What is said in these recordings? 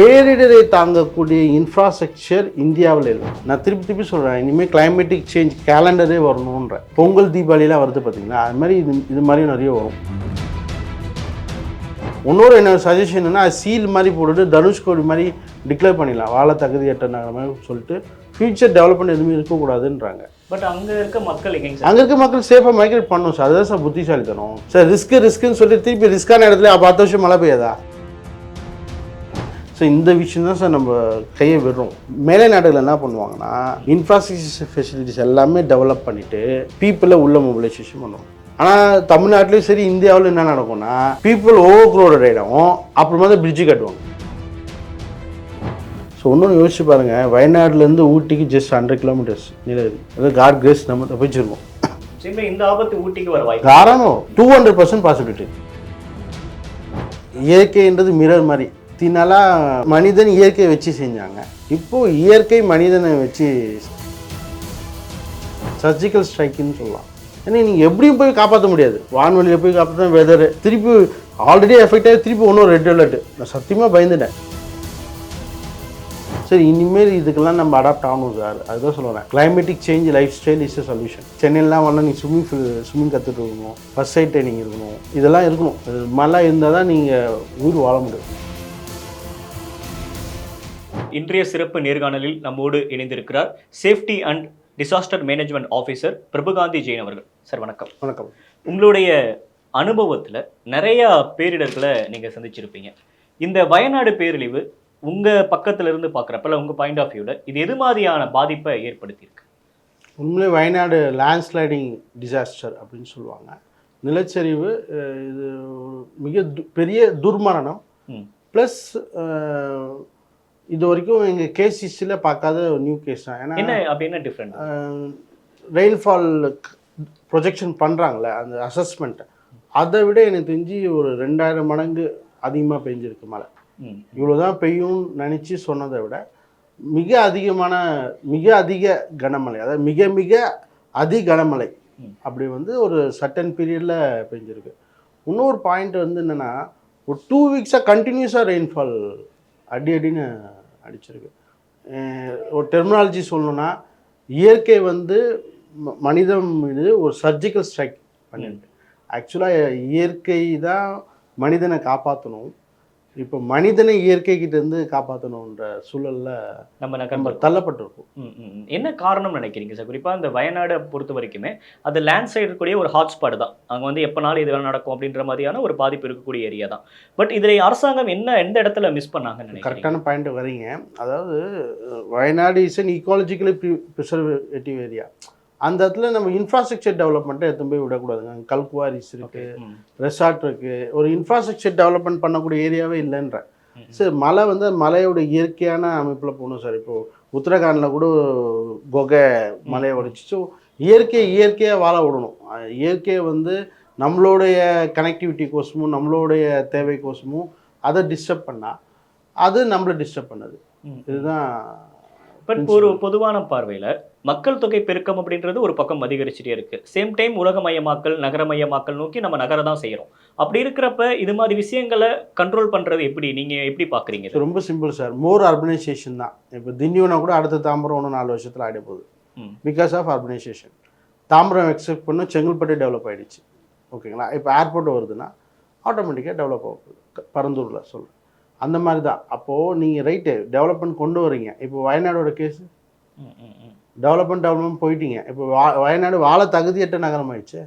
பேரிடரை தாங்கக்கூடிய இன்ஃப்ராஸ்ட்ரக்சர் இந்தியாவில் இல்லை. நான் திருப்பி திருப்பி சொல்கிறேன் இனிமேல் கிளைமேட்டிக் சேஞ்ச் கேலண்டரே வரணுன்ற பொங்கல் தீபாவளிலாம் வருது பார்த்தீங்களா அது மாதிரி இது இது மாதிரியும் நிறைய வரும். இன்னொரு என்ன சஜஷன் என்னன்னா சீல் மாதிரி போட்டுட்டு தனுஷ்கோடி மாதிரி டிக்ளேர் பண்ணிடலாம். வாழ தகுதியற்ற நகரம் மாதிரி சொல்லிட்டு ஃபியூச்சர் டெவலப்மெண்ட் எதுவுமே இருக்கக்கூடாதுன்றாங்க. பட் அங்க இருக்க மக்கள் அங்கே இருக்க மக்கள் சேஃபாக மைக்ரேட் பண்ணணும் சார். அதுதான் சார் புத்திசாலித்தனம். சார் ரிஸ்க்கு ரிஸ்க்குன்னு சொல்லி திருப்பி ரிஸ்க்கான இடத்துல பத்து வருஷம் மழை பெய்யாதா? ஸோ இந்த விஷயம் தான் சார் நம்ம கையை விடுறோம். மேலை நாடுகள் என்ன பண்ணுவாங்கன்னா இன்ஃப்ராஸ்ட்ரக்சர் ஃபெசிலிட்டிஸ் எல்லாமே டெவலப் பண்ணிவிட்டு பீப்புளை உள்ள மொபிலைசேஷன் பண்ணுவாங்க. ஆனால் தமிழ்நாட்டிலையும் சரி இந்தியாவில் என்ன நடக்கும்னா பீப்புள் ஓவர் க்ரோடட் ஆகிடும் அப்புறமா தான் பிரிட்ஜு கட்டுவாங்க. ஸோ இன்னொன்று யோசிச்சு பாருங்கள் வயநாடுலேருந்து ஊட்டிக்கு ஜஸ்ட் ஹண்ட்ரட் கிலோமீட்டர்ஸ் நீலகிரி அதாவது காட் கிரேஸ் நம்ம தப்பிச்சிருக்கோம் இந்த ஆபத்து ஊட்டிக்கு வர வாய்ப்பு காரணம் டூ ஹண்ட்ரட் பர்சன்ட் பாசிபிலிட்டி இயற்கைன்றது மிரர் மாதிரி. தினாலாம் மனிதன் இயற்கையை வச்சு செஞ்சாங்க. இப்போ இயற்கை மனிதனை வச்சு சர்ஜிக்கல் ஸ்ட்ரைக்குன்னு சொல்லலாம். ஏன்னா நீங்கள் எப்படியும் போய் காப்பாற்ற முடியாது. வான்வெளியில் போய் காப்பாற்ற வெதர் திருப்பி ஆல்ரெடி எஃபெக்ட் ஆகி திருப்பி ஒன்றும் ரெட் அலர்ட்டு நான் சத்தியமாக பயந்துட்டேன். சரி இனிமேல் இதுக்கெல்லாம் நம்ம அடாப்ட் ஆகணும் சார் அதுதான் சொல்லுவேன் climatic change life style is a solution சென்னையிலாம் வரலாம் நீங்கள் ஸ்விம்மிங் ஸ்விம்மிங் கற்றுட்டு இருக்கணும். ஃபர்ஸ்ட் எய்ட் ட்ரைனிங் இருக்கணும். இதெல்லாம் இருக்கணும். இது மாதிரிலாம் இருந்தால் தான் நீங்கள் உயிர் வாழ முடியும். இன்றைய சிறப்பு நேர்காணலில் நம்மோடு இணைந்திருக்கிறார் safety and disaster management officer Prabhugandhi Jain அவர்கள். சார் வணக்கம். வணக்கம். உங்களுடைய அனுபவத்தில் நிறைய பேரிடர்களை நீங்கள் சந்திச்சிருப்பீங்க. இந்த வயநாடு பேரழிவு உங்கள் பக்கத்துல இருந்து பார்க்குறப்ப உங்கள் பாயிண்ட் ஆஃப் வியூவில் இது எது மாதிரியான பாதிப்பை ஏற்படுத்தியிருக்கு? உண்மையிலே வயநாடு லேண்ட்ஸ்லைடிங் டிசாஸ்டர் அப்படின்னு சொல்லுவாங்க. நிலச்சரிவு இது மிக பெரிய துர்மரணம். ப்ளஸ் இது வரைக்கும் எங்கள் கேஸ் ஹிஸ்ட்ரியில் பார்க்காத ஒரு நியூ கேஸ் தான். ஏன்னா என்ன அப்படி என்ன டிஃப்ரெண்ட் ரெயின்ஃபால் ப்ரொஜெக்ஷன் பண்ணுறாங்களே அந்த அசஸ்மெண்ட் அதை விட எனக்கு தெரிஞ்சு ஒரு ரெண்டாயிரம் மடங்கு அதிகமாக பெஞ்சிருக்கு மழை. இவ்வளோ தான் பெய்யும்னு நினச்சி சொன்னதை விட மிக அதிகமான மிக அதிக கனமழை அதாவது மிக மிக அதி கனமழை. அப்படி வந்து ஒரு சட்டன் பீரியடில் பெஞ்சிருக்கு. இன்னொரு பாயிண்ட் வந்து என்னென்னா ஒரு டூ வீக்ஸாக கண்டினியூஸாக ரெயின்ஃபால் அடி அடின்னு அடிச்சிருக்கு. ஒரு டெர்மினாலஜி சொல்லணும்னா இயற்கை வந்து ம- மனிதன் மீது ஒரு சர்ஜிக்கல் ஸ்ட்ரைக் பண்ணிருக்கு. ஆக்சுவலாக இயற்கை தான் மனிதனை காப்பாற்றணும் இப்போ மனிதனை இயற்கை கிட்ட இருந்து காப்பாற்றணுன்ற சூழல்ல நம்ம நம்ம தள்ளப்பட்டிருக்கோம். ம். என்ன காரணம் நினைக்கிறீங்க சார்? குறிப்பாக இந்த வயநாடை பொறுத்த வரைக்குமே அது லேண்ட் சைடு இருக்கக்கூடிய ஒரு ஹாட்ஸ்பாட் தான். அங்கே வந்து எப்போனாலும் இது வேணா நடக்கும் அப்படின்ற மாதிரியான ஒரு பாதிப்பு இருக்கக்கூடிய ஏரியா தான். பட் இதில் அரசாங்கம் என்ன எந்த இடத்துல மிஸ் பண்ணாங்கன்னு கரெக்டான பாயிண்ட் வரீங்க. அதாவது Wayanad is an ecologically preservative area அந்த இடத்துல நம்ம இன்ஃப்ராஸ்ட்ரக்சர் டெவலப்மெண்ட்டை எடுத்து போய் விடக்கூடாதுங்க கல்குவாரிஸ் இருக்கு ம், ரெசார்ட் இருக்கு. ஒரு இன்ஃப்ராஸ்ட்ரக்சர் டெவலப்மெண்ட் பண்ணக்கூடிய ஏரியாவே இல்லைன்ற. சரி மலை வந்து மலையோட இயற்கையான அமைப்பில் போகணும் சார். இப்போ உத்தரகாண்டில் கூட குகை மலையை உடைச்சி ஸோ இயற்கையை இயற்கையாக வாழ விடணும். இயற்கையை வந்து நம்மளுடைய கனெக்டிவிட்டி கோசமும் நம்மளுடைய தேவை கோசமும் அதை டிஸ்டர்ப் பண்ணால் அது நம்மளை டிஸ்டர்ப் பண்ணுது. இதுதான் பட் ஒரு பொதுவான பார்வையில மக்கள் தொகை பெருக்கம் அப்படின்றது ஒரு பக்கம் அதிகரிச்சுட்டே இருக்கு. சேம் டைம் உலகமயமாக்கல் நகரமயமாக்கல் நோக்கி நம்ம நகர தான் செய்யறோம். அப்படி இருக்கிறப்ப இது மாதிரி விஷயங்களை கண்ட்ரோல் பண்றது எப்படி? நீங்க எப்படி பாக்குறீங்க இது? ரொம்ப சிம்பிள் சார் மோர் அர்பனைசேஷன் தான். இப்போ திண்டிவனா கூட அடுத்த தாம்பரம் ஒன்று நாலு வருஷத்தில் ஆகிட போகுது. ம். Because of urbanisation Tambaram except பண்ண செங்கல்பட்டு டெவலப் ஆயிடுச்சு. ஓகேங்களா இப்போ ஏர்போர்ட் வருதுன்னா ஆட்டோமேட்டிக்காக டெவலப் ஆக போகுது. க- பரந்தூரில் சொல்கிறேன் அந்த மாதிரி தான் அப்போது நீங்கள் ரைட்டு டெவலப்மெண்ட் கொண்டு வரீங்க இப்போ வயநாடோட கேஸு. டெவலப்மெண்ட் டெவலப்மெண்ட் போயிட்டீங்க. இப்போ வா வயநாடு வாழ தகுதியற்ற நகரம் ஆயிடுச்சு.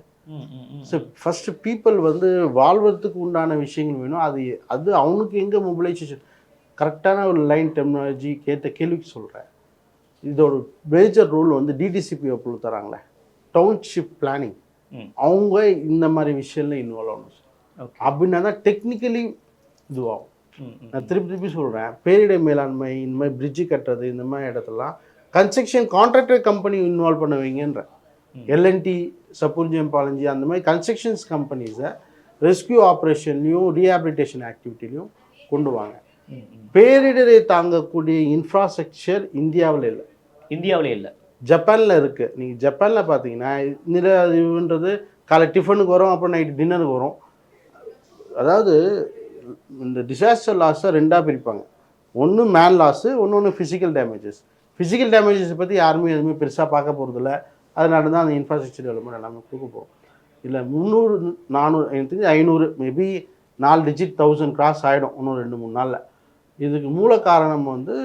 ஸோ ஃபஸ்ட்டு பீப்புள் வந்து வாழ்வதற்கு உண்டான விஷயங்கள் வேணும். அது அது அவனுக்கு எங்கே மொபிலைசேஷன் கரெக்டான ஒரு லைன் டெக்னாலஜி கேட்ட கேள்விக்கு சொல்கிறேன் இதோட மேஜர் ரூல் வந்து டிடிசிபி அப்ரூவல் தராங்களே. Township planning. அவங்க இந்த மாதிரி விஷயம்ல இன்வால்வ் ஆகணும். அப்படின்னா தான் டெக்னிக்கலி இதுவாகும். நான் திருப்பி திருப்பி சொல்கிறேன் பேரிடர் மேலாண்மை இந்த மாதிரி பிரிட்ஜு கட்டுறது இந்த மாதிரி இடத்துலலாம் கன்ஸ்ட்ரக்ஷன் கான்ட்ராக்டர் கம்பெனி இன்வால்வ் பண்ண வைங்கன்ற. எல்என்டி சப்புர்ஜியம் பாலஞ்சி அந்த மாதிரி கன்ஸ்ட்ரக்ஷன்ஸ் கம்பெனிஸை ரெஸ்கியூ ஆப்ரேஷன்லையும் ரீஹாபிலிட்டேஷன் ஆக்டிவிட்டிலையும் கொண்டு வாங்க. பேரிடரை தாங்கக்கூடிய இன்ஃப்ராஸ்ட்ரக்சர் இந்தியாவில் இல்லை. இந்தியாவிலே இல்ல. ஜப்பானில் இருக்குது நீங்கள் ஜப்பானில் பார்த்தீங்கன்னா நில அறிவுன்றது காலை டிஃபனுக்கு வரும் அப்புறம் நைட் டின்னருக்கு வரும். அதாவது இந்த டிசாஸ்டர் லாஸை ரெண்டாக பிரிப்பாங்க. ஒன்று மேன் லாஸு ஒன்று ஒன்று ஃபிசிக்கல் டேமேஜஸ் ஃபிசிக்கல் டேமேஜஸ் பற்றி யாருமே எதுவுமே பெருசாக பார்க்க போகிறதில்ல அதனால தான் அந்த இன்ஃப்ராஸ்ட்ரக்சர் டெவலப்மெண்ட் எல்லாமே கொடுக்க போகும் இல்லை முந்நூறு நானூறு எனக்கு தெரிஞ்சு ஐநூறு மேபி நாலு டிஜிட் தௌசண்ட் கிராஸ் ஆகிடும் இன்னும் ரெண்டு மூணு நாளில். இதுக்கு மூல காரணம் வந்து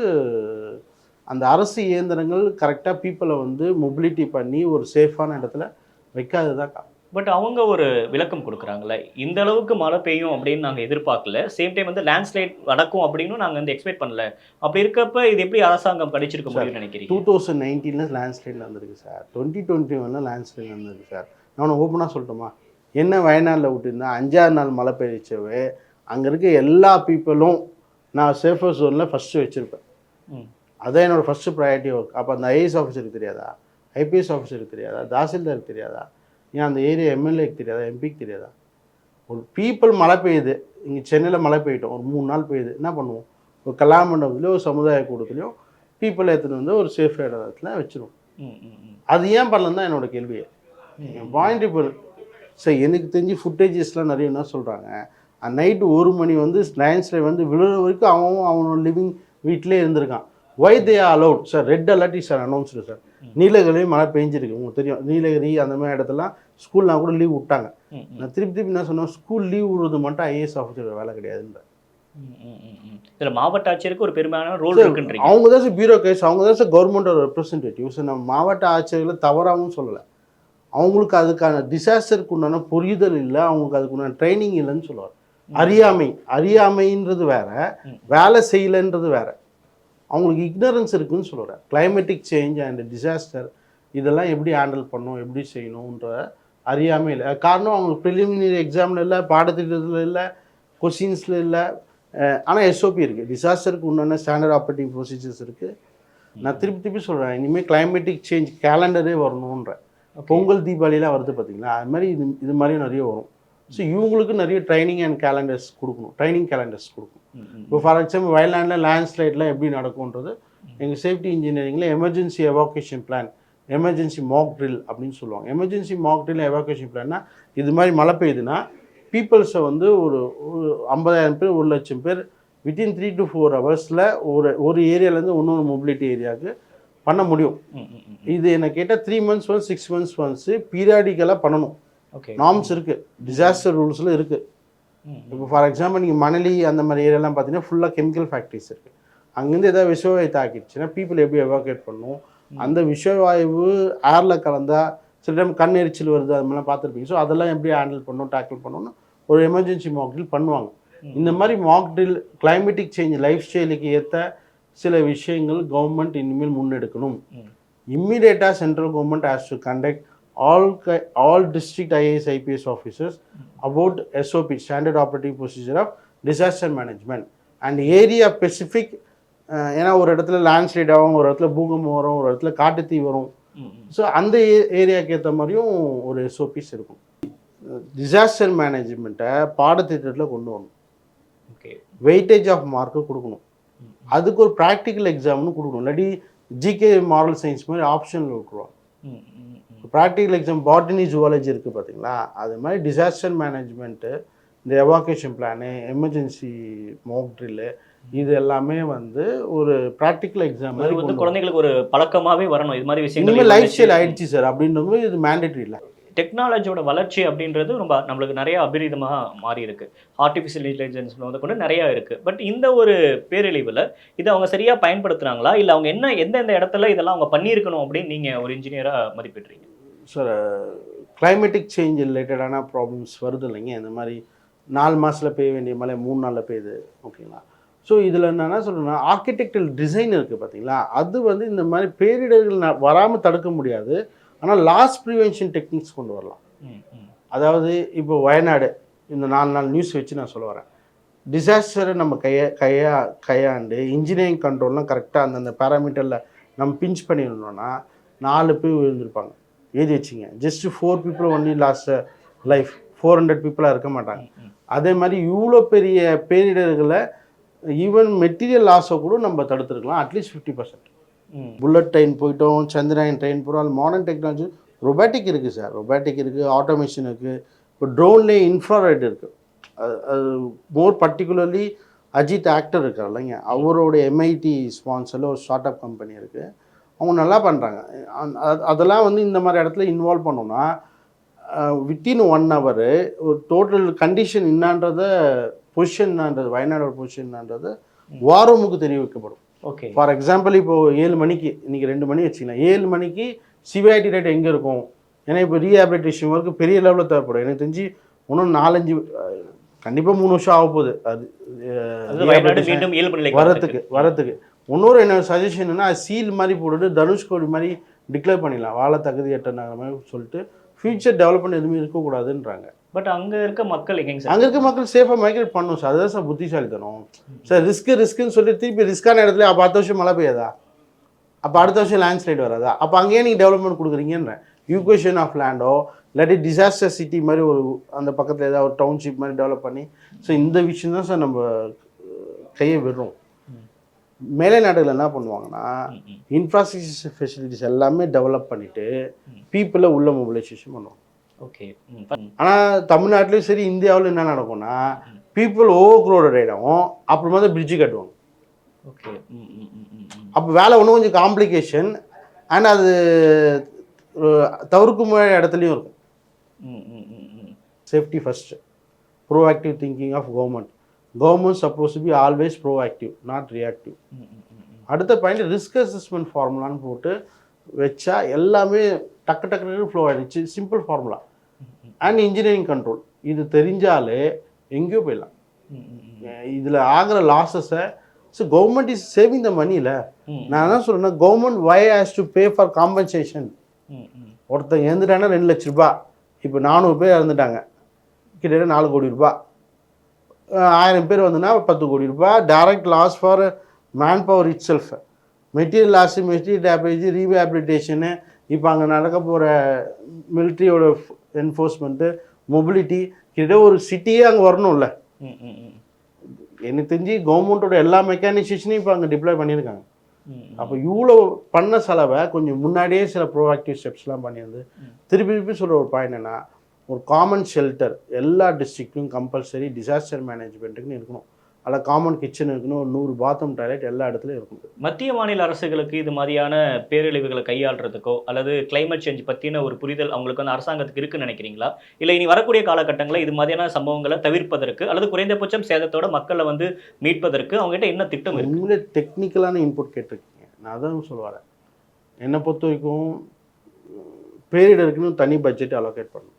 அந்த அரசு இயந்திரங்கள் கரெக்டாக பீப்புளை வந்து மொபிலிட்டி பண்ணி ஒரு சேஃபான இடத்துல வைக்காதது தான் காரணம். பட் அவங்க ஒரு விளக்கம் கொடுக்குறாங்கல்ல இந்த அளவுக்கு மழை பெய்யும் அப்படின்னு நாங்கள் எதிர்பார்க்கல. சேம் டைம் வந்து லேண்ட்ஸ்லைட் நடக்கும் அப்படின்னு நாங்கள் வந்து எக்ஸ்பெக்ட் பண்ணல. அப்படி இருக்கப்ப இது எப்படி அரசாங்கம் படிச்சிருக்க முடியும்னு நினைக்கிறீங்க? டூ தௌசண்ட் நைன்டீனில் லேண்ட்ஸ்லைட் வந்திருக்கு சார் டுவெண்ட்டி டுவெண்ட்டி ஒனில் லேண்ட்ஸ்லைட் வந்திருக்கு சார் நான் ஓப்பனாக சொல்லட்டுமா? என்ன வயநாட்டில் விட்டுருந்தா அஞ்சாறு நாள் மழை பெய்ச்சவே அங்கே இருக்க எல்லா பீப்புளும் நான் சேஃபர் ஜோனில் ஃபஸ்ட்டு வச்சுருப்பேன். அதான் என்னோட ஃபஸ்ட்டு ப்ரையாரிட்டி ஒர்க் அப்போ அந்த ஐஏஎஸ் ஆஃபீஸருக்கு தெரியாதா? ஐபிஎஸ் ஆஃபீஸருக்கு தெரியாதா? தாசில்தாருக்கு தெரியாதா? ஏன் அந்த ஏரியா எம்எல்ஏக்கு தெரியாதா? எம்பிக்கு தெரியாதா? ஒரு பீப்புள் மழை பெய்யுது. இங்கே சென்னையில் மழை பெய்யட்டும். ஒரு மூணு நாள் பெய்யுது. என்ன பண்ணுவோம்? ஒரு கல்யாண மண்டபத்துலையோ ஒரு சமுதாய கூடத்துலையோ பீப்புளை எடுத்துகிட்டு வந்து ஒரு சேஃப் இடத்துல வச்சிருவோம். ம், ம், ம். அது ஏன் பண்ணலன்னு தான் என்னோட கேள்வியே. பாயிண்ட் இப்போ சரி எனக்கு தெரிஞ்சு ஃபுட்டேஜஸ்லாம் நிறைய என்ன சொல்கிறாங்க நைட்டு ஒரு மணி வந்து லைன்ஸில் வந்து விழுற வரைக்கும் அவன் அவனோட லிவிங் வீட்டிலே இருந்திருக்கான். Why they allowed sir red alert is sir announced sir நீலகிரிலையும் மழை பெஞ்சிருக்கு. உங்களுக்கு தெரியும். நீலகிரி அந்த மாதிரி இடத்துலாம் ஸ்கூல்லாம் கூட லீவ் விட்டாங்க. நான் திருப்பி திருப்பி என்ன சொன்னேன்? ஸ்கூல் லீவ் விடுறது மட்டும் ஐஏஎஸ் ஆஃபீஸர் வேலை கிடையாதுன்ற. இதுல மாவட்ட ஆட்சியருக்கு ஒரு பெருமையான ரோல் இருக்குன்றீங்க. அவங்க தான் சார் பியூரோக்ரேட்ஸ் அவங்க தான் சார் கவர்மெண்டோட ரெப்ரசன்டேட்டிவ்ஸ் நம்ம மாவட்ட ஆட்சியர்களை தவறாகவும் சொல்லலை. அவங்களுக்கு அதுக்கான டிசாஸ்டருக்கு உண்டான புரிதல் இல்லை. அவங்களுக்கு அதுக்குண்டான ட்ரைனிங் இல்லைன்னு சொல்லுவார். அறியாமை. அறியாமைன்றது வேற. வேலை செய்யலைன்றது வேற. அவங்களுக்கு இக்னரன்ஸ் இருக்குன்னு சொல்லுவார் கிளைமேட்டிக் சேஞ்ச் அண்ட் டிசாஸ்டர் இதெல்லாம் எப்படி ஹேண்டில் பண்ணணும் எப்படி செய்யணுன்ற அறியாமை இல்லை. காரணம் அவங்களுக்கு ப்ரிலிமினரி எக்ஸாமில் இல்லை பாடத்திட்டத்தில் இல்லை கொஷின்ஸில் இல்லை. ஆனால் எஸ்ஓபி இருக்குது டிசாஸ்டருக்கு உண்டான ஸ்டாண்டர்ட் ஆப்ரேட்டிங் ப்ரொசீஜர்ஸ் இருக்குது நான் திருப்பி திருப்பி சொல்கிறேன் இனிமேல் கிளைமேட்டிக் சேஞ்ச் கேலண்டரே வரணுன்ற பொங்கல் தீபாவளிலாம் வருது பார்த்தீங்களா அது மாதிரி இது இது மாதிரியும் நிறைய வரும். ஸோ இவங்களுக்கு நிறைய ட்ரைனிங் அண்ட் கேலண்டர்ஸ் கொடுக்கணும். ட்ரைனிங் கேலண்டர்ஸ் கொடுக்கணும். இப்போ ஃபார் எக்ஸாம்பிள் வயல்லேண்டில் லேண்ட்ஸ்லைட்லாம் எப்படி நடக்கும்ன்றது எங்கள் safety இன்ஜினியரிங்கில் emergency evacuation plan emergency mock drill அப்படின்னு சொல்லுவாங்க. எமர்ஜென்சி மாக் ட்ரில் எவாக்குவேஷன் பிளான்னா இது மாதிரி மழை பெய்யுதுன்னா பீப்புள்ஸை வந்து ஒரு ஐம்பதாயிரம் பேர் ஒரு லட்சம் பேர் வித்தின் த்ரீ டு ஃபோர் ஹவர்ஸில் ஒரு ஒரு ஏரியாலேருந்து இன்னொரு மொபிலிட்டி ஏரியாவுக்கு பண்ண முடியும். இது என்ன கேட்டால் three months once six months once பீரியாடிக்கலாக பண்ணணும். ஓகே நார்ம்ஸ் இருக்குது டிசாஸ்டர் ரூல்ஸில் இருக்குது இப்போ ஃபார் எக்ஸாம்பிள் நீங்கள் மணலி அந்த மாதிரி ஏரியாலாம் பார்த்தீங்கன்னா ஃபுல்லாக கெமிக்கல் ஃபேக்ட்ரிஸ் இருக்குது அங்கேருந்து ஏதாவது விஷவாயு தாக்கிடுச்சுன்னா பீப்புள் எப்படி எவாக்குவேட் பண்ணும்? அந்த விஷவாயு ஏரில் கலந்தா சில டைம் கண் எரிச்சல் வருது அது மாதிரிலாம் பார்த்துருப்பீங்க. ஸோ அதெல்லாம் எப்படி ஹேண்டில் பண்ணணும் டேக்கிள் பண்ணணும்னு ஒரு எமர்ஜென்சி மாக் ட்ரில் பண்ணுவாங்க. இந்த மாதிரி mock drill climatic change life ஸ்டைலுக்கு ஏற்ற சில விஷயங்கள் கவர்மெண்ட் இனிமேல் முன்னெடுக்கணும். இம்மிடியேட்டாக central government has to conduct all all district IAS IPS officers about SOP standard operating procedure of disaster management and area specific ஏன்னா ஒரு இடத்துல லேண்ட்ஸ்லைட் ஆகும் ஒரு இடத்துல பூகம்பம் வரும் ஒரு இடத்துல காட்டுத்தீ வரும். ஸோ அந்த ஏரியாவுக்கு ஏற்ற மாதிரியும் ஒரு எஸ்ஓபிஸ் இருக்கும். டிசாஸ்டர் மேனேஜ்மெண்ட்டை பாடத்திட்டத்தில் கொண்டு வரணும். ஓகே வெயிட்டேஜ் ஆஃப் மார்க்கு கொடுக்கணும். அதுக்கு ஒரு ப்ராக்டிக்கல் எக்ஸாம்னு கொடுக்கணும். இல்லாட்டி ஜிகே மாரல் சயின்ஸ் மாதிரி ஆப்ஷனில் விட்டுருவாங்க. ப்ராக்டிக்கல் எக்ஸாம் பாட்டனி ஜுவாலஜி இருக்குது பார்த்தீங்களா அது மாதிரி டிசாஸ்டர் மேனேஜ்மெண்ட்டு இந்த evacuation plan emergency mock drill இது எல்லாமே வந்து ஒரு ப்ராக்டிக்கல் எக்ஸாம் மாதிரி வந்து கொண்டு குழந்தைகளுக்கு ஒரு பழக்கமாவே வரணும். இது மாதிரி. இனிமேல் லைஃப் ஸ்டைல் விஷயங்கள் ஆயிடுச்சு சார் அப்படின்றது இது மேண்டேட்ரி இல்லை. டெக்னாலஜியோட வளர்ச்சி அப்படின்றது ரொம்ப நம்மளுக்கு நிறைய அபரிதமாக மாறி இருக்கு. ஆர்டிஃபிஷியல் இன்டெலிஜென்ஸ் வந்து கொண்டு நிறைய இருக்கு. பட் இந்த ஒரு பேரழிவில் இதை அவங்க சரியா பயன்படுத்துறாங்களா? இல்லை அவங்க என்ன எந்தெந்த இடத்துல இதெல்லாம் அவங்க பண்ணியிருக்கணும் அப்படின்னு நீங்க ஒரு இன்ஜினியரா மதிப்பிடுறீங்க? சார் கிளைமேட்டிக் சேஞ்ச் ரிலேட்டடான ப்ராப்ளம்ஸ் வருது இல்லைங்க. இந்த மாதிரி நாலு மாதத்தில் பெய்ய வேண்டிய மழை மூணு நாளில் பெய்யுது. ஓகேங்களா ஸோ இதில் என்னென்ன சொல்கிறேன்னா ஆர்கிடெக்டல் டிசைன் இருக்குது பார்த்தீங்களா அது வந்து இந்த மாதிரி பேரிடர்கள் வராமல் தடுக்க முடியாது. ஆனால் லாஸ் ப்ரிவென்ஷன் டெக்னிக்ஸ் கொண்டு வரலாம். அதாவது இப்போ வயநாடு இந்த நாலு நாள் நியூஸ் வச்சு நான் சொல்ல வரேன். டிசாஸ்டரை நம்ம கையா கையா கையாண்டு இன்ஜினியரிங் கண்ட்ரோல்லாம் கரெக்டாக அந்தந்த பேராமீட்டரில் நம்ம பிஞ்ச் பண்ணியிருந்தோம்னா நாலு பேர் விழுந்திருப்பாங்க எழுதி வச்சுங்க just four people only lost life four hundred பீப்புளாக இருக்க மாட்டாங்க. அதே மாதிரி இவ்வளோ பெரிய பேரிடர்களை ஈவன் மெட்டீரியல் லாஸை கூட நம்ம தடுத்துருக்கலாம். At least fifty percent. Bullet train போயிட்டோம் சந்திராயன் ட்ரெயின் போகிறோம் மாடர்ன் டெக்னாலஜி ரொபாட்டிக் இருக்குது சார் ரொபாட்டிக் இருக்குது ஆட்டோமேஷன் இருக்குது இப்போ ட்ரோன்லேயே இன்ஃப்ராரெட் இருக்குது அது அது மோர் பர்டிகுலர்லி அஜித் ஆக்டர் இருக்கார் இல்லைங்க. அவரோட எம்ஐடி ஸ்பான்சரில் ஒரு ஸ்டார்ட் அப் கம்பெனி இருக்குது அவங்க நல்லா பண்ணுறாங்க அதெல்லாம் வந்து இந்த மாதிரி இடத்துல இன்வால்வ் பண்ணோம்னா வித்தின் ஒன் ஹவரு ஒரு டோட்டல் கண்டிஷன் என்னான்றத பொசிஷன் என்னன்றது வயநாடோட பொசிஷன் என்னன்றது வாரமுக்கு தெரிவிக்கப்படும். ஓகே. ஃபார் எக்ஸாம்பிள் இப்போ ஏழு மணிக்கு இன்னைக்கு ரெண்டு மணி வச்சுக்கலாம் ஏழு மணிக்கு சிவிஐடி ரேட் எங்கே இருக்கும்? ஏன்னா இப்போ ரீஹாபிலிட்டேஷன் ஒர்க்கு பெரிய லெவலில் தேவைப்படும். எனக்கு தெரிஞ்சு இன்னும் நாலஞ்சு கண்டிப்பாக மூணு வருஷம் ஆக போகுது அது வரத்துக்கு வரத்துக்கு இன்னொரு என்ன சஜஷன்னா சீல் மாதிரி போட்டுட்டு தனுஷ்கோடி மாதிரி டிக்ளேர் பண்ணிடலாம். வாழ தகுதி எட்ட நகர மாதிரி சொல்லிட்டு ஃபியூச்சர் டெவலப்மெண்ட் எதுவுமே இருக்கக்கூடாதுன்றாங்க. பட் அங்க இருக்க மக்கள் எங்கங்க சார்? அங்கே இருக்க மக்கள் சேஃபாக மைக்ரேட் பண்ணணும் சார். அதுதான் சார் புத்திசாலித்தனம். சார் ரிஸ்க் ரிஸ்க்குன்னு சொல்லிட்டு திருப்பி ரிஸ்க்கான இடத்துல அப்போ அடுத்த வருஷம் மழை பெய்யாதா? அப்போ அடுத்த வருஷம் லேண்ட்ஸ்லைட் வராதா? அப்போ அங்கேயே நீங்கள் டெவலப்மெண்ட் கொடுக்குறீங்கன்ற. யூகேஷன் ஆஃப் லேண்டோ இல்லாட்டி டிசாஸ்டர் சிட்டி மாதிரி ஒரு அந்த பக்கத்தில் ஏதாவது ஒரு டவுன்ஷிப் மாதிரி டெவலப் பண்ணி ஸோ இந்த விஷயம் தான் சார் நம்ம கையை விடுறோம். மேலை நாடுகள் என்ன பண்ணுவாங்கன்னா. இன்ஃப்ராஸ்ட்ரக்சர் ஃபெசிலிட்டிஸ் எல்லாமே டெவலப் பண்ணிட்டு பீப்புளை உள்ள மொபிலைசேஷன் பண்ணுவாங்க ஓகே. ஆனால் தமிழ்நாட்டிலையும் சரி இந்தியாவிலும் என்ன நடக்கும்னா பீப்புள் ஓவர் க்ரோடட் ஆகிடும் அப்புறமா தான் பிரிட்ஜு கட்டுவாங்க ஓகே. அப்போ வேலை இன்னும் கொஞ்சம் காம்ப்ளிகேஷன் அண்ட் அது தவிர்க்கும் இடத்துலையும் இருக்கும். Safety first proactive thinking of government government suppose to be always proactive not reactive. அடுத்த பாயிண்ட் ரிஸ்க் அசஸ்மெண்ட் ஃபார்முலான்னு போட்டு வச்சா எல்லாமே டக்கு டக்குன்னு ஃப்ளோ ஆகிடுச்சு simple formula and engineering control இது தெரிஞ்சாலே எங்கேயோ போயிடலாம். இதில் ஆகிற லாஸஸை so government is saving the மணியில். நான் என்ன சொல்கிறேன்னா government why has to pay for compensation. ஒருத்தன் இறந்துட்டாங்கன்னா ரெண்டு லட்ச ரூபாய் இப்போ நானூறு பேர் இறந்துட்டாங்க. கிட்டத்தட்ட நாலு கோடி ரூபாய் ஆயிரம் பேர் வந்துன்னா பத்து கோடி ரூபாய். Direct loss for man power itself material loss material damage rehabilitation இப்போ அங்கே நடக்க போகிற மிலிட்ரியோட என்ஃபோர்ஸ்மெண்ட்டு மொபிலிட்டி கிட்டத்தட்ட ஒரு சிட்டியே அங்கே வரணும்ல. எனக்கு தெரிஞ்சு கவர்மெண்ட்டோட எல்லா மெக்கானிசேஷனையும் இப்போ அங்கே டிப்ளாய் பண்ணியிருக்காங்க. அப்போ இவ்வளோ பண்ண செலவை கொஞ்சம் முன்னாடியே சில ப்ரோஆக்டிவ் ஸ்டெப்ஸ்லாம் பண்ணியிருந்து திருப்பி திருப்பி சொல்கிற ஒரு பாயிண்ட் என்னன்னா ஒரு காமன் ஷெல்டர் எல்லா டிஸ்ட்ரிக்ட்லையும் கம்பல்சரி டிசாஸ்டர் மேனேஜ்மெண்ட்டுக்குன்னு இருக்கணும். அதில் காமன் கிச்சன் இருக்கணும் ஒரு நூறு பாத்ரூம் டாய்லெட் எல்லா இடத்துலையும் இருக்கணும். மத்திய மாநில அரசுகளுக்கு இது மாதிரியான பேரழிவுகளை கையாளுறதுக்கோ அல்லது climate சேஞ்ச் பத்தின ஒரு புரிதல் அவங்களுக்கு வந்து அரசாங்கத்துக்கு இருக்குன்னு நினைக்கிறீங்களா? இல்லை இனி வரக்கூடிய காலகட்டங்களில் இது மாதிரியான சம்பவங்களை தவிர்ப்பதற்கு அல்லது குறைந்தபட்சம் சேதத்தோட மக்களை வந்து மீட்பதற்கு அவங்ககிட்ட என்ன திட்டம் உண்மையிலே டெக்னிக்கலான இன்புட் கேட்டிருக்கீங்க. நான் அதான் சொல்ல வரேன். என்னை பொறுத்த வரைக்கும் பேரிடருக்குன்னு தனி பட்ஜெட் அலோகேட் பண்ணணும்.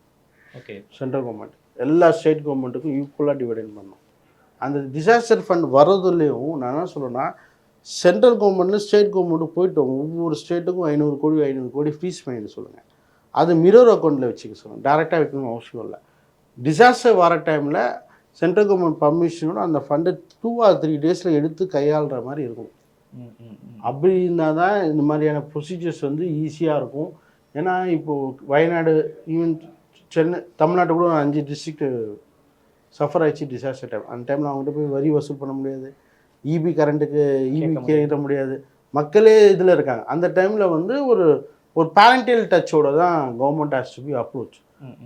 ஓகே சென்ட்ரல் கவர்மெண்ட் எல்லா ஸ்டேட் கவர்மெண்ட்டுக்கும் ஈக்குவலாக டிவைடன் பண்ணணும். அந்த டிசாஸ்டர் ஃபண்ட் வர்றதுலேயும் நான் என்ன சொல்லுவேன்னா சென்ட்ரல் கவர்மெண்ட்ல ஸ்டேட் கவர்மெண்ட்டு போயிட்டு ஒவ்வொரு ஸ்டேட்டுக்கும் ஐநூறு கோடி ஐநூறு கோடி ஃப்ரீஸ் பண்ணிட்டு சொல்லுங்கள் அது மிரர் அக்கௌண்ட்டில் வச்சுக்க சொல்லுங்கள் டேரெக்டாக வைக்கணும் அவசியம் இல்லை. டிசாஸ்டர் வர டைமில் சென்ட்ரல் கவர்மெண்ட் பர்மிஷனோட அந்த ஃபண்டை டூ ஆர் த்ரீ டேஸில் எடுத்து கையாளுற மாதிரி இருக்கும். அப்படி இருந்தால் தான் இந்த மாதிரியான ப்ரொசீஜர்ஸ் வந்து ஈஸியாக இருக்கும். ஏன்னா இப்போது வயநாடு ஈவன் சென்னை தமிழ்நாட்டு கூட அஞ்சு டிஸ்ட்ரிக்ட் சஃபர் ஆயிடுச்சு டிசாஸ்டர் டைம் அந்த டைமில் அவங்ககிட்ட போய் வரி வசூல் பண்ண முடியாது. இபி கரண்ட்டுக்கு இபி கேட்க முடியாது. மக்களே இதில் இருக்காங்க. அந்த டைமில் வந்து ஒரு ஒரு பேரண்டியல் டச்சோட தான் government has to be approach.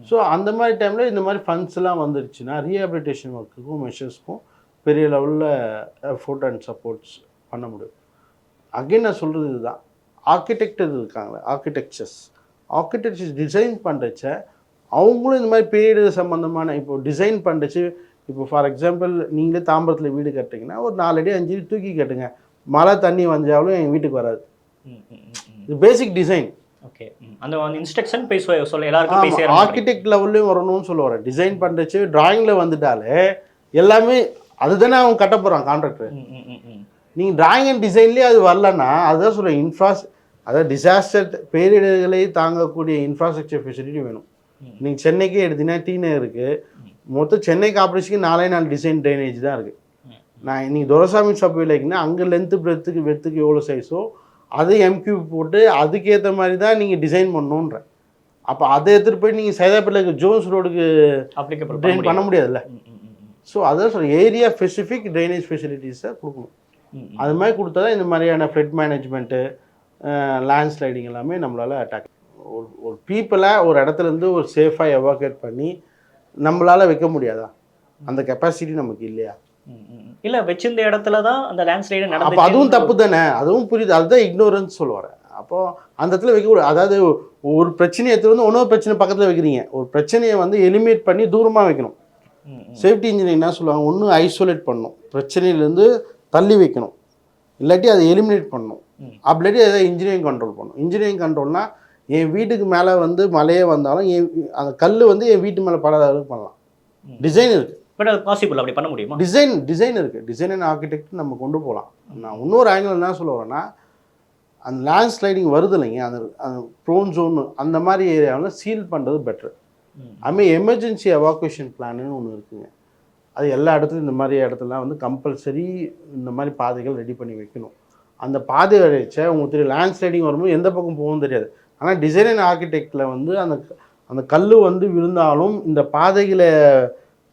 So அந்த மாதிரி டைமில் இந்த மாதிரி ஃபண்ட்ஸ் எல்லாம் வந்துருச்சுன்னா ரீஹாபிலிட்டேஷன் ஒர்க்குக்கும் மெஷர்ஸ்க்கும் பெரிய லெவலில் எஃபோர்ட் அண்ட் சப்போர்ட்ஸ் பண்ண முடியும். அகைன் நான் சொல்கிறது இதுதான். ஆர்கிடெக்டர் இருக்காங்களே ஆர்கிடெக்சர்ஸ் ஆர்கிடெக்சர்ஸ் டிசைன் பண்ணுறச்ச அவங்களும் இந்த மாதிரி பீரியடு சம்மந்தமான இப்போ டிசைன் பண்ணுறச்சு இப்போ ஃபார் எக்ஸாம்பிள் நீங்களே தாம்பரத்தில் வீடு கட்டுறீங்கன்னா ஒரு நாலு அடி அஞ்சு அடி தூக்கி கட்டுங்க மழை தண்ணி வந்தாலும் எங்கள் வீட்டுக்கு வராது. இது பேசிக் டிசைன் ஓகே. அந்த இன்ஸ்ட்ரக்ஷன் போய் சொ- சொல்ல எல்லாருக்கும் ஆர்கிடெக்ட் லெவல்லையும் வரணும்னு சொல்ல வரேன் டிசைன் பண்ணுறச்சு டிராயிங்கில் வந்துட்டாலே எல்லாமே அதுதானே அவங்க கட்ட போகிறான் கான்ட்ராக்டர். நீங்கள் டிராயிங் அண்ட் டிசைன்லேயே அது வரலன்னா அதுதான் சொல்கிறேன் இன்ஃப்ராஸ் அதாவது டிசாஸ்டர் பேரிடர்களை தாங்கக்கூடிய இன்ஃப்ராஸ்ட்ரக்சர் ஃபெசிலிட்டி வேணும். நீங்கள் சென்னைக்கே எடுத்தீங்கன்னா டீ நகருக்கு மொத்தம் சென்னை கார்பரேஷனுக்கு நாலே நாலு டிசைன் ட்ரைனேஜ் தான் இருக்குது. நான் நீங்கள் துரசாமி சப்வேல இருக்குன்னா அங்கே லென்த்து பிரெத்துக்கு வெத்துக்கு எவ்வளோ சைஸோ அது எம்கியூ போட்டு அதுக்கேற்ற மாதிரி தான் நீங்கள் டிசைன் பண்ணணுன்ற அப்போ அதை எடுத்துகிட்டு போய் நீங்கள் சைதாப்பேட்டில் ஜோன்ஸ் ரோடுக்கு applicable பண்ண. முடியாதுல்ல. ஸோ அதான் சொல்கிறேன் ஏரியா ஸ்பெசிஃபிக் ட்ரைனேஜ் ஃபெசிலிட்டிஸை கொடுக்கணும். அது மாதிரி கொடுத்தா தான் இந்த மாதிரியான ஃப்ளட் மேனேஜ்மெண்ட்டு லேண்ட் ஸ்லைடிங் எல்லாமே நம்மளால் அட்டாக் ஒரு ஒரு பீப்புளை ஒரு இடத்துல இருந்து ஒரு சேஃபாக எவாக்குவேட் பண்ணி நம்மளால் வைக்க முடியாதா? அந்த கெப்பாசிட்டி நமக்கு இல்லையா. இல்ல வச்சிருந்த இடத்துல தான் அந்த லேண்ட்ஸ்லைடு அப்போ நடந்துச்சு அதுவும் தப்பு தானே? அதுவும் புரியுது. அதுதான் இக்னோரன்ஸ் சொல்ல வரேன். அப்போ அந்த இடத்துல வைக்கக்கூடாது அதாவது ஒரு பிரச்சனையை எடுத்து வந்து இன்னொரு பிரச்சனை பக்கத்தில் வைக்கிறீங்க. ஒரு பிரச்சனையை வந்து எலிமினேட் பண்ணி தூரமாக வைக்கணும். சேஃப்டி இன்ஜினியர் என்ன சொல்லுவாங்க? ஒன்று ஐசோலேட் பண்ணணும். பிரச்சனையிலேருந்து தள்ளி வைக்கணும். இல்லாட்டி அதை எலிமினேட் பண்ணணும். அப்படி அதை இன்ஜினியரிங் கண்ட்ரோல் பண்ணணும். இன்ஜினியரிங் கண்ட்ரோல்னா என் வீட்டுக்கு மேலே வந்து மழையே வந்தாலும் என் அந்த கல் வந்து என் வீட்டு மேலே படாத அளவுக்கு பண்ணலாம். டிசைன் இருக்குது பட் அது பாசிபிள் அப்படி பண்ண முடியுமா? டிசைன் டிசைன் இருக்குது டிசைன் அண்ட் ஆர்கிடெக்ட் நம்ம கொண்டு போகலாம் நான் இன்னொரு ஆங்கிள் என்ன சொல்ல வரேன்னா அந்த லேண்ட் ஸ்லைடிங் வருது இல்லைங்க. அந்த அந்த ப்ரோன் ஜோன் அந்த மாதிரி ஏரியாவில் சீல் பண்ணுறது பெட்ரு. அதுமாதிரி எமர்ஜென்சி எவாக்குவேஷன் பிளான்னு ஒன்று இருக்குங்க. அது எல்லா இடத்துலையும் இந்த மாதிரி இடத்துலலாம் வந்து கம்பல்சரி இந்த மாதிரி பாதைகள் ரெடி பண்ணி வைக்கணும். அந்த பாதை வச்ச உங்களுக்கு தெரியும் லேண்ட் ஸ்லைடிங் வரும்போது எந்த பக்கம் போகும் தெரியாது. ஆனால் டிசைன் ஆர்கிடெக்டில் வந்து அந்த அந்த கல் வந்து விழுந்தாலும் இந்த பாதைகளை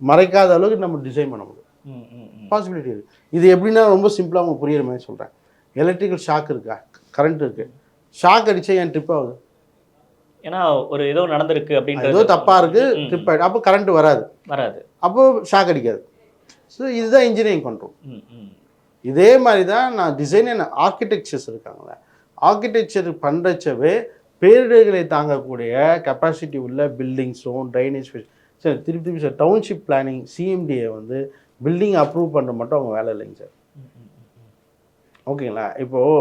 மறைக்காத அளவுக்கு நம்ம டிசைன் பண்ண முடியும். பாசிபிலிட்டி இருக்குது இது எப்படின்னா ரொம்ப சிம்பிளாக உங்களுக்கு புரியுற மாதிரி சொல்கிறேன் எலக்ட்ரிக்கல் ஷாக் இருக்கா? கரண்ட் இருக்குது ஷாக் அடிச்சா ஏன் ட்ரிப் ஆகுது? ஏன்னா ஒரு ஏதோ நடந்திருக்கு அப்படின்றது. ஏதோ தப்பாக இருக்குது. ட்ரிப் ஆகிடும் அப்போ கரண்ட் வராது. வராது. அப்போ ஷாக் அடிக்காது. ஸோ இதுதான் இன்ஜினியரிங் கண்ட்ரோல் ம், ம். இதே மாதிரி தான் நான் டிசைன் ஆர்கிடெக்சர்ஸ் இருக்காங்களே ஆர்கிடெக்சர் பண்ணுறச்சவே பேரிடர்களை தாங்கக்கூடிய கெப்பாசிட்டி உள்ள பில்டிங்ஸும் ட்ரைனேஜ் சார் திருப்பி திருப்பி சார் டவுன்ஷிப் பிளானிங் சிஎம்டிஏ வந்து பில்டிங் அப்ரூவ் பண்ணுற மட்டும் அவங்க வேலை இல்லைங்க சார் ஓகேங்களா இப்போது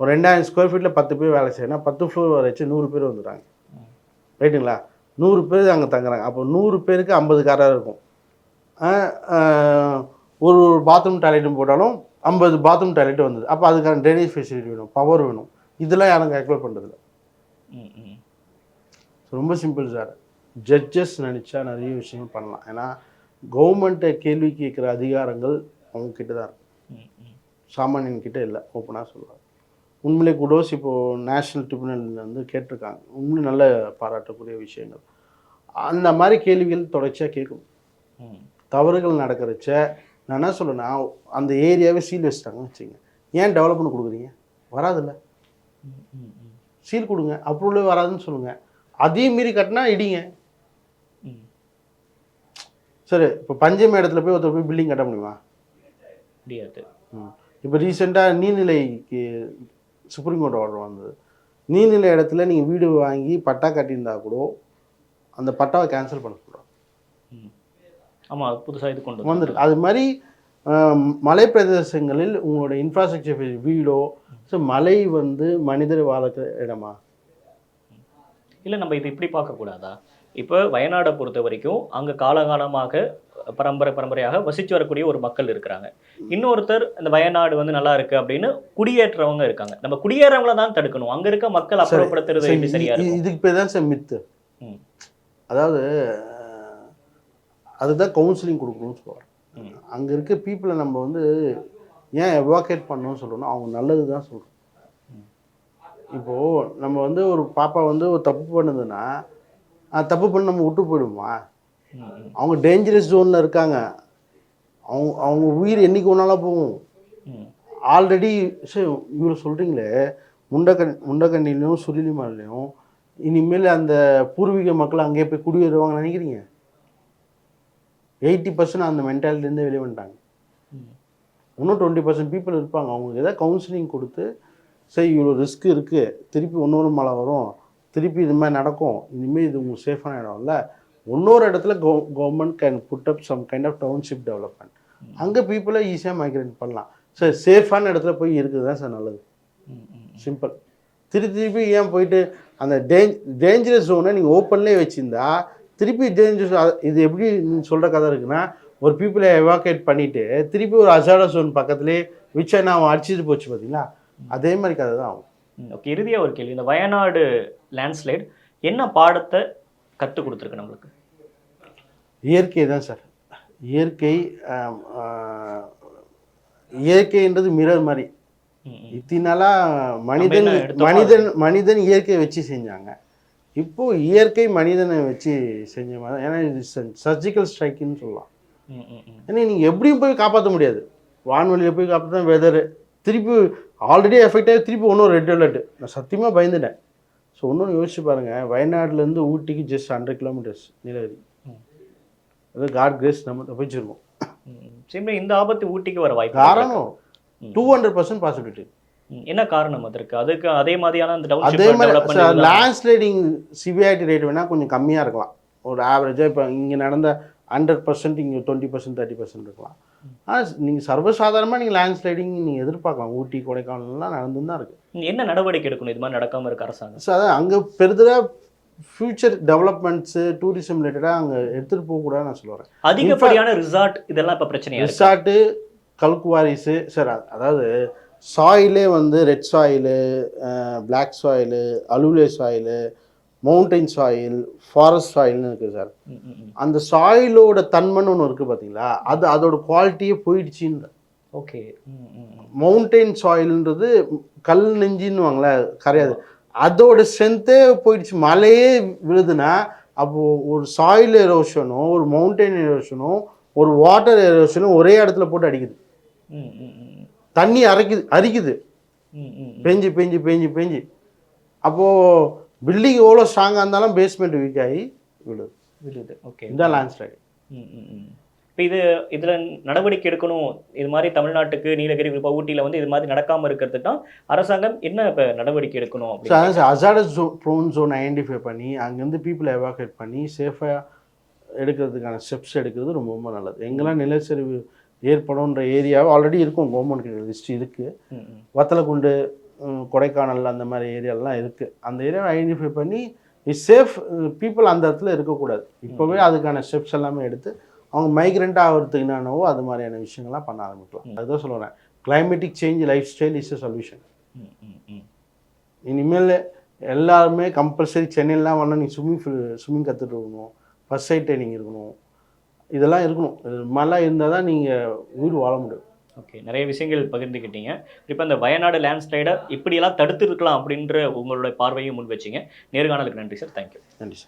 ஒரு ரெண்டாயிரம் ஸ்கொயர் ஃபீட்டில் பத்து பேர் வேலை செய்யணும் பத்து ஃப்ளோர் வரைச்சு நூறு பேர் வந்துடுறாங்க. ரைட்டுங்களா நூறு பேர் அங்கே தங்குறாங்க. அப்போ நூறு பேருக்கு ஐம்பது காராக இருக்கும். ஒரு ஒரு பாத்ரூம் டாய்லெட்டும் போட்டாலும் ஐம்பது பாத்ரூம் டாய்லெட் வந்தது. அப்போ அதுக்கான ட்ரைனேஜ் ஃபெசிலிட்டி வேணும் பவர் வேணும். இதெல்லாம் யாரும் கேல்குலேட் பண்ணுறதில்ல ரொம்ப சிம்பிள் சார். ஜட்ஜஸ் நினச்சா நிறைய விஷயங்கள் பண்ணலாம். ஏன்னா கவர்மெண்ட்டை கேள்வி கேட்குற அதிகாரங்கள் அவங்க கிட்ட தான் இருக்கு ம், ம். சாமானியன் கிட்ட இல்லை. ஓப்பனாக சொல்லுவார் உண்மையிலே குடோஸ் இப்போது நேஷ்னல் ட்ரிபுனல்ல வந்து கேட்டிருக்காங்க. உண்மையிலே நல்ல பாராட்டக்கூடிய விஷயங்கள். அந்த மாதிரி கேள்விகள் தொடர்ச்சியாக கேட்கும். தவறுகள் நடக்கிறச்ச நான் என்ன சொல்லுன்னா அந்த ஏரியாவே சீல் வச்சிட்டாங்கன்னு வச்சுங்க ஏன் டெவலப்மெண்ட் கொடுக்குறீங்க? வராதுல்ல. சீல் கொடுங்க. அப்ரூவலே வராதுன்னு சொல்லுங்கள் அதையும் மீறி கட்டினா இடிங்க. சரி இப்போ பஞ்சமி இடத்துல போய் ஒருத்தர் போய் பில்டிங் கட்ட முடியுமா? முடியாது. இப்போ ரீசெண்டாக நீர்நிலைக்கு சுப்ரீம் கோர்ட் ஆர்டர் வந்தது. நீர்நிலை இடத்துல நீங்கள் வீடு வாங்கி பட்டா கட்டியிருந்தா கூட அந்த பட்டாவை கேன்சல் பண்ண சொல்கிறோம் ம். ஆமா அது புதுசா இது கொண்டு வந்து வந்துருக்கு. அது மாதிரி மலை பிரதேசங்களில் உங்களோட இன்ஃப்ராஸ்ட்ரக்சர் வீடோ ஸோ மலை வந்து மனிதர் வாழக்கிற இடமா? இல்லை நம்ம இது இப்படி பார்க்கக்கூடாதா இப்போ வயநாடை பொறுத்த வரைக்கும் அங்கே காலகாலமாக பரம்பரை பரம்பரையாக வசித்து வரக்கூடிய ஒரு மக்கள் இருக்கிறாங்க. இன்னொருத்தர் இந்த வயநாடு வந்து நல்லா இருக்கு அப்படின்னு குடியேற்றவங்க இருக்காங்க. நம்ம குடியேறவங்கள தான் தடுக்கணும். அங்கே இருக்க மக்கள் அப்புறப்படுத்துறது எப்படி சரியா இதுக்கு பேர் தான் சார் மித்து. அதாவது அதுதான் கவுன்சிலிங் கொடுக்கணும்னு சொல்லுவார். அங்கே இருக்க பீப்புளை நம்ம வந்து ஏன் எவாக்கேட் பண்ணணும்னு சொல்லணும் அவங்க நல்லது தான் சொல்கிறோம் இப்போது நம்ம வந்து ஒரு பாப்பா வந்து ஒரு தப்பு பண்ணுதுன்னா தப்பு பண்ணி நம்ம விட்டு போயிடுமா அவங்க டேஞ்சரஸ் ஜோனில் இருக்காங்க. அவங்க அவங்க உயிர் என்னைக்கு ஒன்றாலும் போகும். ஆல்ரெடி சரி இவர் சொல்கிறீங்களே முண்டக்கண் முண்டக்கண்ணிலையும் சுருளிமலையும் இனிமேல் அந்த பூர்வீக மக்கள் அங்கேயே போய் குடியேறுவாங்கன்னு நினைக்கிறீங்க? எயிட்டி பர்சன்ட் அந்த மென்டாலிட்டிலேருந்து வெளியே வந்துட்டாங்க. இன்னும் டுவெண்ட்டி பர்சன்ட் பீப்புள் இருப்பாங்க. அவங்களுக்கு ஏதாவது கவுன்சிலிங் கொடுத்து சரி இவ்வளோ ரிஸ்க் இருக்குது திருப்பி இன்னொரு மழை வரும். திருப்பி இது மாதிரி நடக்கும். இனிமேல் இது உங்களுக்கு சேஃபான இடம் இல்லை. இன்னொரு இடத்துல gov government can put up some kind of township development அங்கே பீப்புளை ஈஸியாக மைக்ரேட் பண்ணலாம். சார் சேஃபான இடத்துல போய் இருக்குது தான் சார் நல்லது. சிம்பிள் திருப்பி திருப்பி ஏன் போயிட்டு அந்த டேஞ்ச் டேஞ்சரஸ் ஜோனை நீங்கள் ஓப்பன்லேயே வச்சுருந்தா திருப்பி டேஞ்சரஸ் இது எப்படி நீங்கள் சொல்கிற கதை இருக்குன்னா ஒரு பீப்புளை எவாக்குவேட் பண்ணிவிட்டு திருப்பி ஒரு அசாடா ஜோன் பக்கத்துலேயே விச்சை அவன் அடிச்சிட்டு போச்சு பார்த்தீங்களா அதே மாதிரி கதை தான் ஆகும். ஓகே இறுதியா ஒரு கேள்வி. இந்த வயநாடு லேண்ட்ஸ்லைட் என்ன பாடத்தை கற்றுக் கொடுத்துருக்கு நம்மளுக்கு? இயற்கை தான் சார். இயற்கை இயற்கைன்றது மிரர் மாதிரி. ம், ம். இத்தினாலா மனிதன் மனிதன் மனிதன் இயற்கையை வச்சு செஞ்சாங்க. இப்போ இயற்கை மனிதனை வச்சு செஞ்ச மாதிரி ஏன்னா இது சர்ஜிக்கல் ஸ்ட்ரைக்குன்னு சொல்லலாம். ஏன்னா நீங்கள் எப்படியும் போய் காப்பாற்ற முடியாது. வான்வெளியில் போய் காப்பாற்ற வெதரு திருப்பி ஆல்ரெடி எஃபெக்ட் ஆகி திருப்பி ஒன்றும் ரெட் அலர்ட் நான் சத்தியமாக பயந்துட்டேன். ஸோ இன்னொன்று யோசிச்சு பாருங்கள் வயநாடுலேருந்து ஊட்டிக்கு ஜஸ்ட் ஹண்ட்ரட் கிலோமீட்டர்ஸ் நீலகிரி. அது காட் கிரேஸ் நம்ம தப்பிச்சிருக்கோம் சிம்ல இந்த ஆபத்து ஊட்டிக்கு வர வாய்ப்பு காரணம். Two hundred percent possibility. என்ன காரணம் அதற்கு? அதுக்கு அதே மாதிரியான அந்த அதே மாதிரி டெவலப்மெண்ட் லேண்ட்ஸ்லைடிங் சிவியாரிட்டி ரேட் வேணால் கொஞ்சம் கம்மியாக இருக்கலாம். ஒரு ஆவரேஜாக இப்போ இங்கே நடந்த ஹண்ட்ரட் பர்சன்ட் இங்கே டுவெண்ட்டி பர்சன்ட் தேர்ட்டி பர்சன்ட் இருக்கலாம். ஆனால் நீங்கள் சர்வசாதாரணமாக நீங்கள் லேண்ட்ஸ்லைடிங் நீங்கள் எதிர்பார்க்கலாம். ஊட்டி கொடைக்கானல்லாம் நடந்து தான் இருக்குது என்ன நடவடிக்கை எடுக்கணும்? இது மாதிரி நடக்காம இருக்க அரசாங்கம். ஸோ அதான் அங்கே பெரிதாக ஃப்யூச்சர் டெவலப்மெண்ட்ஸு டூரிசம் ரிலேட்டடாக அங்கே எடுத்துகிட்டு போகக்கூடாதுன்னு நான் சொல்லுவேன் அதிகப்படியான ரிசார்ட் இதெல்லாம் இப்ப பிரச்சனையா இருக்கு. ரிசார்ட்டு கல்குவாரிஸு சார் அதாவது சாயிலே வந்து ரெட் சாயிலு பிளாக் சாயிலு அலுலே சாயிலு மவுண்டைன் சாயில் ஃபாரஸ்ட் சாயில்னு இருக்குது சார். அந்த சாயிலோட தன்மைன்னு ஒன்று இருக்குது பார்த்தீங்களா அது அதோட குவாலிட்டியே போயிடுச்சின்னு. ஓகே. மவுண்டைன் சாயில்ன்றது கல் நெஞ்சின்னுவாங்களே கரையாது. அதோட ஸ்ட்ரென்த்தே போயிடுச்சு. மழையே விழுதுன்னா அப்போது ஒரு சாயில் எரோஷனும் ஒரு மவுண்டைன் எரோஷனும் ஒரு வாட்டர் எரோஷனும் ஒரே இடத்துல போட்டு அடிக்குது. தண்ணி அரைக்குது அரிக்குது. பெஞ்சு பெஞ்சு பெஞ்சு பெஞ்சு. அப்போது பில்டிங் எவ்வளோ ஸ்ட்ராங்காக இருந்தாலும் பேஸ்மெண்ட் வீக் ஆகி விழுது விழுது ஓகே இதுதான் ம், ம். இப்ப இது இதுல நடவடிக்கை எடுக்கணும் இது மாதிரி தமிழ்நாட்டுக்கு நீலகிரி இப்போ ஊட்டியில வந்து இது மாதிரி நடக்காம இருக்கிறதுக்கு தான் அரசாங்கம் என்ன இப்ப நடவடிக்கை எடுக்கணும் hazardous zone prone zone identify பண்ணி அங்கேருந்து பீப்புளை எவாக்குவேட் பண்ணி சேஃபாக எடுக்கிறதுக்கான ஸ்டெப்ஸ் எடுக்கிறது ரொம்ப ரொம்ப நல்லது. எங்கெல்லாம் நிலச்சரிவு ஏற்படும்ன்ற ஏரியாவை ஆல்ரெடி இருக்கும் கவர்மெண்ட் லிஸ்ட் இருக்குது. வத்தலக்குண்டு கொடைக்கானல் அந்த மாதிரி ஏரியாலாம் இருக்குது அந்த ஏரியாவை ஐடென்டிஃபை பண்ணி இஸ் சேஃப் பீப்புள் அந்த இடத்துல இருக்கக்கூடாது. இப்போவே அதுக்கான ஸ்டெப்ஸ் எல்லாமே எடுத்து அவங்க மைக்ரெண்ட் ஆகிறதுக்கு என்னென்னவோ அது மாதிரியான விஷயங்கள்லாம் பண்ண ஆரம்பிக்கலாம். அதுதான் சொல்லுவேன் climatic change life style is a solution. இனிமேல் எல்லாருமே கம்பல்சரி சென்னையிலாம் வரணும் நீ ஸ்விம்மிங் ஸ்விம்மிங் கற்றுட்டு இருக்கணும். ஃபஸ்ட் சைட் ட்ரைனிங் இருக்கணும். இதெல்லாம் இருக்கணும். இது மாதிரிலாம் இருந்தால் தான் நீங்கள் உயிர் வாழ முடியும். ஓகே நிறைய விஷயங்கள் பகிர்ந்துக்கிட்டீங்க இப்போ இந்த வயநாடு லேண்ட்ஸ்லைடை இப்படியெல்லாம் தடுத்து இருக்கலாம் அப்படின்ற உங்களுடைய பார்வையும் முன் வச்சீங்க. நேர்காணலுக்கு நன்றி சார் தேங்க்யூ நன்றி சார்